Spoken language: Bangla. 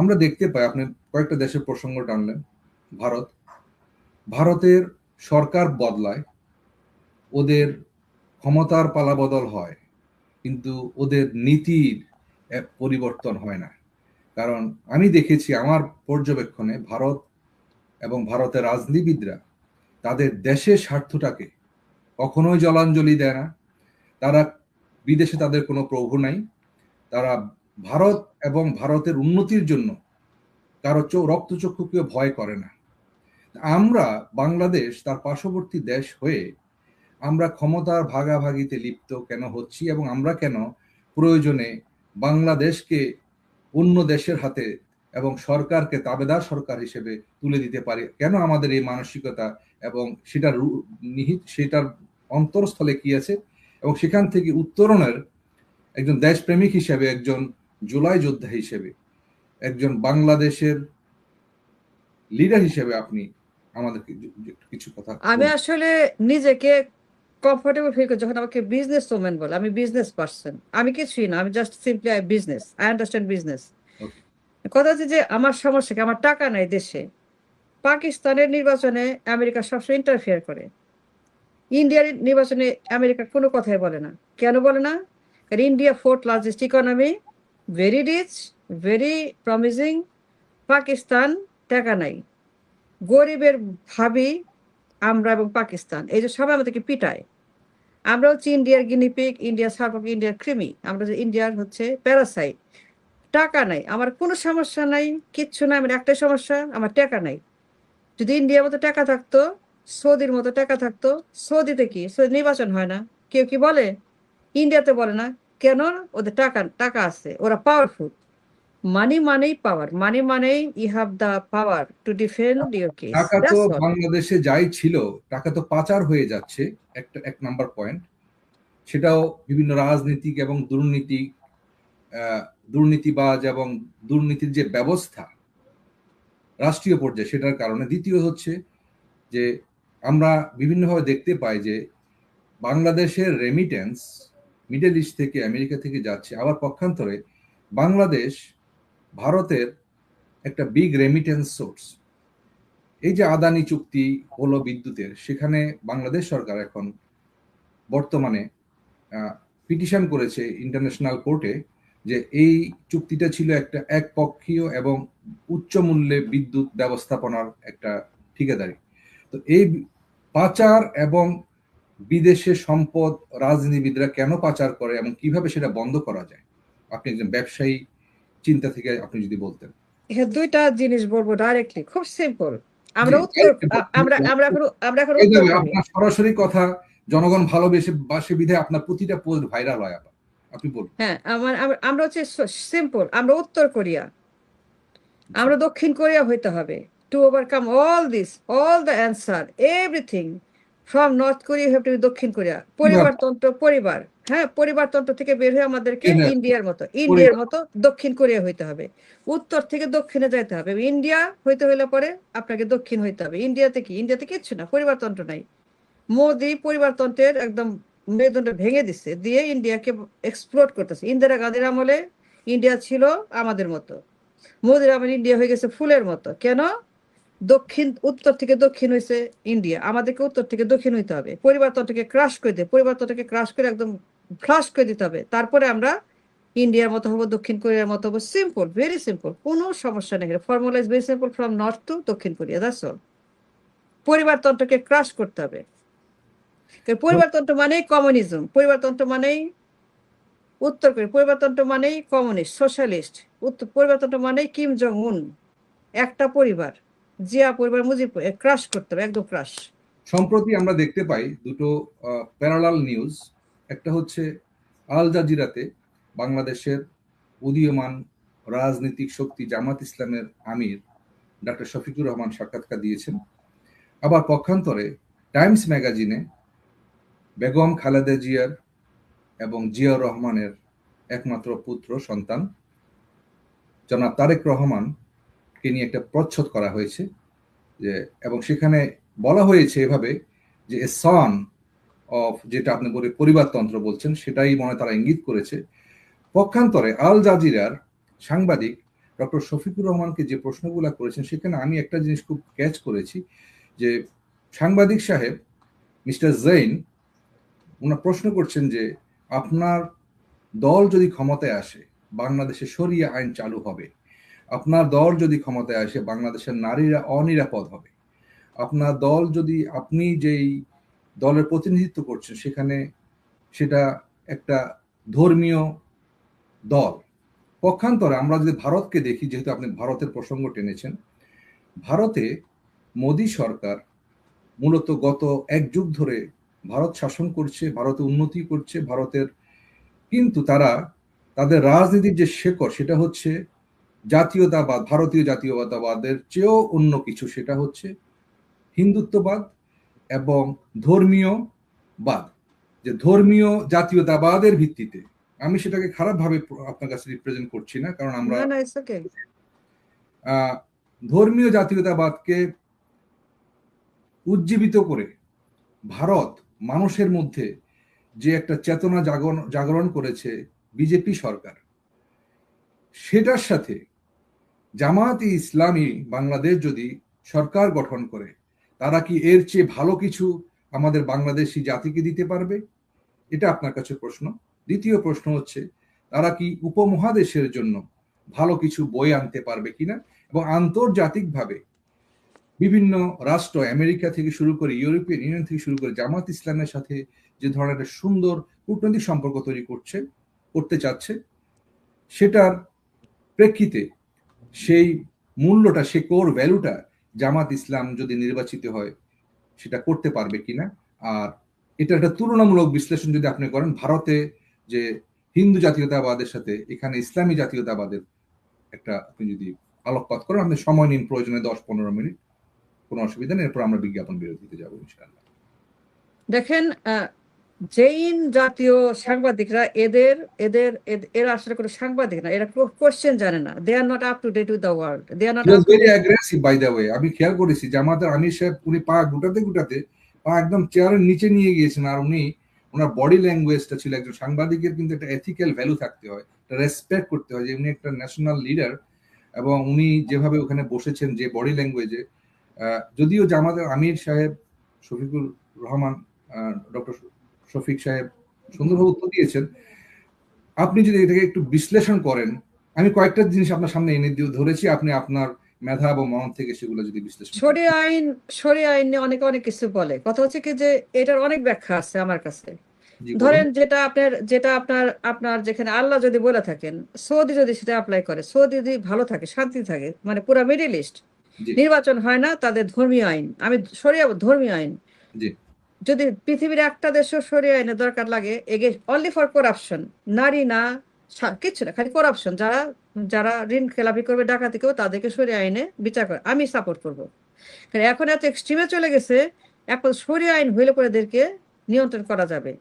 আমরা দেখতে পাই, আপনি কয়েকটা দেশের প্রসঙ্গ টানলেন, ভারত। ভারতের সরকার বদলায়, ওদের ক্ষমতার পালাবদল হয়, কিন্তু ওদের নীতির পরিবর্তন হয় না। কারণ আমি দেখেছি আমার পর্যবেক্ষণে ভারত এবং ভারতের রাজনীতিবিদরা তাদের দেশের স্বার্থটাকে কখনোই জলাঞ্জলি দেয় না। তারা বিদেশে তাদের কোনো প্রভু নাই। তারা ভারত এবং ভারতের উন্নতির জন্য কারও রক্তচক্ষুকে ভয় করে না। আমরা বাংলাদেশ, তার পার্শ্ববর্তী দেশ হয়ে আমরা ক্ষমতার ভাগাভাগিতে লিপ্ত কেন হচ্ছি এবং আমরা কেন প্রয়োজনে বাংলাদেশকে অন্য দেশের হাতে এবং সরকারকে তাবেদার সরকার হিসেবে তুলে দিতে পারে? কেন আমাদের এই মানসিকতা এবং সেটার নিহিত সেটার অন্তরস্থলে কি আছে? এবং সেখান থেকে উত্তরণের একজন দেশপ্রেমিক হিসেবে একজন জুলাই যোদ্ধা হিসেবে একজন বাংলাদেশের লিডার হিসেবে আপনি আমাদের কিছু কথা আমি আসলে নিজেকে কমফোর্টেবল ফিল করি যখন আমাকে বিজনেস ওমেন বলে আমি বিজনেস পার্সন আমি কিছুই না আমি just simply I business I understand business কথা হচ্ছে যে আমার সমস্যা কি? আমার টাকা নাই দেশে। পাকিস্তানের নির্বাচনে আমেরিকা সবসময় ইন্টারফেয়ার করে। ইন্ডিয়ার নির্বাচনে আমেরিকা কোনো কথাই বলে না। কেন বলে না? কারণ India fourth largest economy very rich very promising Pakistan টাকা নাই। গরিবের ভাবি আমরা এবং পাকিস্তান। এই যে সবাই আমাদেরকে পিটায়। আমরা হচ্ছে ইন্ডিয়ার গিনিপিক ইন্ডিয়া সার্ফক ইন্ডিয়ার ক্রিমি আমরা যে ইন্ডিয়ার হচ্ছে প্যারাসাইট টাকা নাই। আমার কোনো সমস্যা নাই, কিচ্ছু নাই, আমার একটাই সমস্যা, আমার টাকা নাই। যদি ইন্ডিয়ার মতো টাকা থাকতো সৌদির মতো টাকা থাকতো সৌদিতে কি? সৌদি নির্বাচন হয় না। কেউ কি বলে? ইন্ডিয়াতে বলে না। কেন ওদের টাকা টাকা আছে? ওরা পাওয়ারফুল মানি মানেই পাওয়ার মানি মানেই you have the power to defend your case টাকা তো বাংলাদেশে যাই ছিল টাকা তো পাচার হয়ে যাচ্ছে একটা এক নাম্বার পয়েন্ট সেটাও বিভিন্ন রাজনীতিক এবং দুর্নীতি দুর্নীতিবাজ এবং দুর্নীতির যে ব্যবস্থা রাষ্ট্রীয় পর্যায়ে সেটার কারণে। দ্বিতীয় হচ্ছে যে আমরা বিভিন্নভাবে দেখতে পাই যে বাংলাদেশের রেমিটেন্স মিডল ইস্ট থেকে আমেরিকা থেকে যাচ্ছে, আবার পক্ষান্তরে বাংলাদেশ ভারতের একটা বিগ রেমিটেন্স সোর্স এই যে আদানি চুক্তি হলো বিদ্যুতের, সেখানে বাংলাদেশ সরকার এখন বর্তমানে পিটিশন করেছে ইন্টারন্যাশনাল কোর্টে যে এই চুক্তিটা ছিল একটা একপক্ষীয় এবং উচ্চ মূল্যে বিদ্যুৎ ব্যবস্থাপনার একটা ঠিকাদারি। তো এই পাচার এবং বিদেশে সম্পদ রাজনীতিবিদরা কেন পাচার করে এবং কীভাবে সেটা বন্ধ করা যায়? আপনি একজন ব্যবসায়ী চিন্তা থেকে আপনি যদি বলতেন। এখানে দুইটা জিনিস বলব ডাইরেক্টলি খুব সিম্পল আমরা উত্তর আমরা আমরা এখন আমরা এখন আপনার সরাসরি কথা জনগণ ভালোবেসে বাসে আপনার প্রতিটা পোস্ট ভাইরাল হয় আপনি বলুন। হ্যাঁ আমার আমরা হচ্ছে সিম্পল আমরা উত্তর কোরিয়া। আমরা দক্ষিণ কোরিয়া হইতে হবে। To overcome all this all the answer everything from north Korea have to দক্ষিণ কোরিয়া পরিবারতন্ত্র পরিবার। হ্যাঁ পরিবারতন্ত্র থেকে বের হয়ে আমাদেরকে ইন্ডিয়ার মতো ইন্ডিয়ার মতো দক্ষিণ কোরিয়া হইতে হবে। উত্তর থেকে দক্ষিণে যাইতে হবে। ইন্ডিয়া হইতে হইলে পরে আপনাকে দক্ষিণ হইতে হবে। ইন্ডিয়াতে কি? ইন্ডিয়াতে কিচ্ছু না পরিবারতন্ত্র নাই। মোদি পরিবারতন্ত্রের একদম মেরুদণ্ড ভেঙে দিচ্ছে দিয়ে ইন্ডিয়াকে এক্সপ্লোর করতেছে। ইন্দিরা গান্ধীর আমলে ইন্ডিয়া ছিল আমাদের মতো। মোদির আমলে ইন্ডিয়া হয়ে গেছে ফুলের মতো। কেন? দক্ষিণ, উত্তর থেকে দক্ষিণ হয়েছে ইন্ডিয়া আমাদেরকে উত্তর থেকে দক্ষিণ হইতে হবে। পরিবারতন্ত্রকে ক্রাশ করে দিয়ে পরিবারতন্ত্রকে ক্রাশ করে একদম ফ্লাশ করে দিতে হবে। তারপরে আমরা ইন্ডিয়ার মতো হব, দক্ষিণ কোরিয়ার মতো হব। সিম্পল ভেরি সিম্পল কোনো সমস্যা নেই formula is very simple from north to দক্ষিণ কোরিয়া দ্যাটস অল পরিবারতন্ত্রকে ক্রাশ করতে হবে। পরিবারতন্ত্র মানেই কমিউনিজম পরিবারতন্ত্র মানেই উত্তর কোরিয়া। পরিবারতন্ত্র মানেই কমিউনিস্ট সোশ্যালিস্ট উত্তর পরিবারতন্ত্র মানেই কিম জং উন একটা পরিবার। জিয়া পরিবার মুজিব ক্রাশ করতে হবে, একদম ক্রাশ সম্প্রতি আমরা দেখতে পাই দুটো প্যারালাল নিউজ একটা হচ্ছে আল জাজিরাতে বাংলাদেশের উদীয়মান রাজনৈতিক শক্তি জামাত ইসলামের আমির ডক্টর শফিকুর রহমান সাক্ষাৎকার দিয়েছেন। আবার পক্ষান্তরে টাইমস ম্যাগাজিনে বেগম খালেদা জিয়ার এবং জিয়াউর রহমানের একমাত্র পুত্র, সন্তান জনাব তারেক রহমানকে নিয়ে একটা প্রচ্ছদ করা হয়েছে, যে, এবং সেখানে বলা হয়েছে এভাবে যে, এ সন অফ যেটা আপনি বলে পরিবারতন্ত্র বলছেন, সেটাই মনে তারা ইঙ্গিত করেছে। পক্ষান্তরে আল জাজিরার সাংবাদিক ডক্টর শফিকুর রহমানকে যে প্রশ্নগুলো করেছেন, সেখানে আমি একটা জিনিস খুব ক্যাচ করেছি যে, সাংবাদিক সাহেব মিস্টার জৈন ওনার প্রশ্ন করছেন যে, আপনার দল যদি ক্ষমতায় আসে, বাংলাদেশে সরিয়ে আইন চালু হবে। আপনার দল যদি ক্ষমতায় আসে, বাংলাদেশের নারীরা অনিরাপদ হবে। আপনার দল যদি আপনি যেই দলের প্রতিনিধিত্ব করছেন, সেখানে সেটা একটা ধর্মীয় দল। পক্ষান্তরে আমরা যদি ভারতকে দেখি, যেহেতু আপনি ভারতের প্রসঙ্গ টেনেছেন, ভারতে মোদী সরকার মূলত গত এক যুগ ধরে ভারত শাসন করছে, ভারতে উন্নতি করছে, ভারতের কিন্তু তারা তাদের রাজনীতির যে শেকড়, সেটা হচ্ছে জাতীয়তাবাদ ভারতীয় জাতীয়তাবাদের চেয়েও অন্য কিছু সেটা হচ্ছে হিন্দুত্ববাদ এবং ধর্মীয় বাদ যে ধর্মীয় জাতীয়তাবাদের ভিত্তিতে আমি সেটাকে খারাপভাবে আপনার কাছে রিপ্রেজেন্ট করছি না কারণ আমরা ধর্মীয় জাতীয়তাবাদকে উজ্জীবিত করে ভারত মানুষের মধ্যে যে একটা চেতনা জাগরণ জাগরণ করেছে বিজেপি সরকার সেটার সাথে জামাত ইসলামী বাংলাদেশ যদি সরকার গঠন করে, তারা কি এর চেয়ে ভালো কিছু আমাদের বাংলাদেশি জাতিকে দিতে পারবে? এটা আপনার কাছে প্রশ্ন। দ্বিতীয় প্রশ্ন হচ্ছে, তারা কি উপমহাদেশের জন্য ভালো কিছু বই আনতে পারবে কিনা? এবং আন্তর্জাতিকভাবে বিভিন্ন রাষ্ট্র, আমেরিকা থেকে শুরু করে ইউরোপিয়ান ইউনিয়ন থেকে শুরু করে জামাত ইসলামের সাথে যে ধরনের সুন্দর কূটনৈতিক সম্পর্ক তৈরি করছে, করতে চাচ্ছে, সেটার প্রেক্ষিতে সেই মূল্যটা সে কোর ভ্যালুটা জামাত ইসলাম যদি নির্বাচিত হয়, সেটা করতে পারবে কিনা? আর এটা একটা তুলনামূলক বিশ্লেষণ যদি আপনি করেন, ভারতে যে হিন্দু জাতীয়তাবাদের সাথে, এখানে ইসলামী জাতীয়তাবাদের একটা আপনি যদি আলোকপাত করেন, আপনি সময় নিন প্রয়োজনে দশ পনেরো মিনিট, কোনো অসুবিধা নেই, এরপর আমরা বিজ্ঞাপন বিরতিতে যাব ইনশাআল্লাহ। দেখেন জৈন জাতীয় সাংবাদিকরা এদের এদের এদ- এরা আসলে কোনো সাংবাদিক না এরা কোশ্চেন জানে না। They are not up to date with the world they are not was very aggressive by the way. আমি খেয়াল করেছি জামাতের আমির সাহেব উনি পা গুটাতে গুটাতে পা একদম চেয়ারের নিচে নিয়ে গিয়েছেন আর উনি ওনার বডি ল্যাঙ্গুয়েজটা ছিল একজন সাংবাদিকের কিন্তু একটা এথিক্যাল ভ্যালু থাকতে হয় রেসপেক্ট করতে হয় যে উনি একটা ন্যাশনাল লিডার এবং উনি যেভাবে ওখানে বসেছেন যে বডি ল্যাঙ্গুয়েজে যদিও জামাতের আমির সাহেব শফিকুর রহমান ডক্টর শফিক সাহেব সুন্দরভাবে উত্তর দিয়েছেন। আপনি যদি এটাকে একটু বিশ্লেষণ করেন আমি কয়েকটা জিনিস আপনার সামনে এনে দিয়ে ধরেছি আপনি আপনার মেধা এবং মন থেকে সেগুলো যদি বিশ্লেষণ। সরি আইন সরি আইন নিয়ে অনেকে অনেক কিছু বলে। কথা হচ্ছে কি যে এটার অনেক ব্যাখ্যা আছে আমার কাছে। ধরেন যেটা আপনার যেটা আপনার আপনার যেখানে আল্লাহ যদি বলে থাকেন সৌদি যদি সেটা অ্যাপ্লাই করে সৌদি যদি ভালো থাকে শান্তি থাকে মানে পুরো মিডিল ইস্ট নির্বাচন হয় না তাদের ধর্মীয় আইন। আমি সরিয়া ধর্মীয় আইন। যদি পৃথিবীর একটা দেশও সরিয়ে এনে দরকার লাগে, এগে অনলি ফর করাপশন নারী না কিছু না, খালি করাপশন যারা যারা ঋণ খেলাপি করবে ডাকাতি কেউ তাদেরকে সরিয়ে আইনে বিচার করে। আমি সাপোর্ট করব। এখন এত এক্সট্রিমে চলে গেছে, এখন সরিয়ে আইন হইলে পরে এদেরকে নিয়ন্ত্রণ করা যাবে।